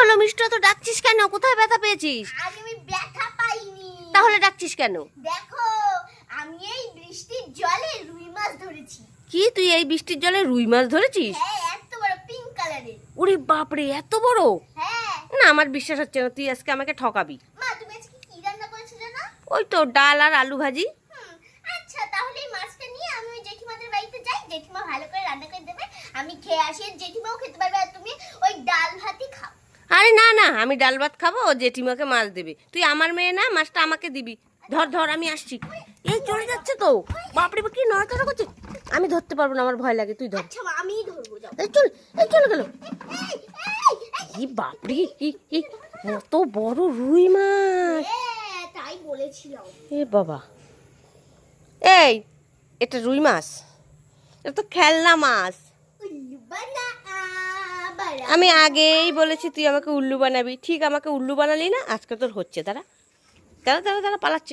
হলো মিষ্টি তো ডাকছিস কেন? কোথায় ব্যথা পেয়েছিস? আজ আমি ব্যথা পাইনি। তাহলে ডাকছিস কেন? দেখো আমি এই বৃষ্টির জলে রুই মাছ ধরেছি। কি তুই এই বৃষ্টির জলে রুই মাছ ধরেছিস? হ্যাঁ এত বড় পিঙ্ক কালারের ওরে বাপরে এত বড়? হ্যাঁ। না আমার বিশ্বাস হচ্ছে না তুই আজকে আমাকে ঠকাবি। মা তুমি আজকে কি রান্না করেছ জানো? ওই তো ডাল আর আলু ভাজি। আচ্ছা তাহলে এই মাছটা নিয়ে আমি ওই জেঠিমাদের বাড়িতে যাই। জেঠিমা ভালো করে রান্না করে দেবে। আমি খেয়ে আসি জেঠিমাও খেতে পারবে আর তুমি ওই ডাল ভাতই খাও আরে না না আমি ডাল ভাত খাব ও জেঠিমাকে মাছ দেবে। তুই আমার মেয়ে না মাছটা আমাকে দিবি। ধর ধর আমি আসছি। এই চলে যাচ্ছে তো। বাপরে বাপ, কি নড়াচড়া করছে? আমি ধরতে পারব না আমার ভয় লাগে তুই ধর। আচ্ছা মা আমিই ধরবো যাও। এই চল এই চলে গেল। এই, বাপরে কি কি কত বড় রুই মাছ। তাই বলেছিলাম। এ বাবা। এই এটা রুই মাছ। এটা তো খেলনা মাছ। আমি আগেই বলেছি, তুই আমাকে উল্লু বানাবি। ঠিক, আমাকে উল্লু বানালি না? আজকে তোর হচ্ছে তারা তারা তারা তারা পালাচ্ছে।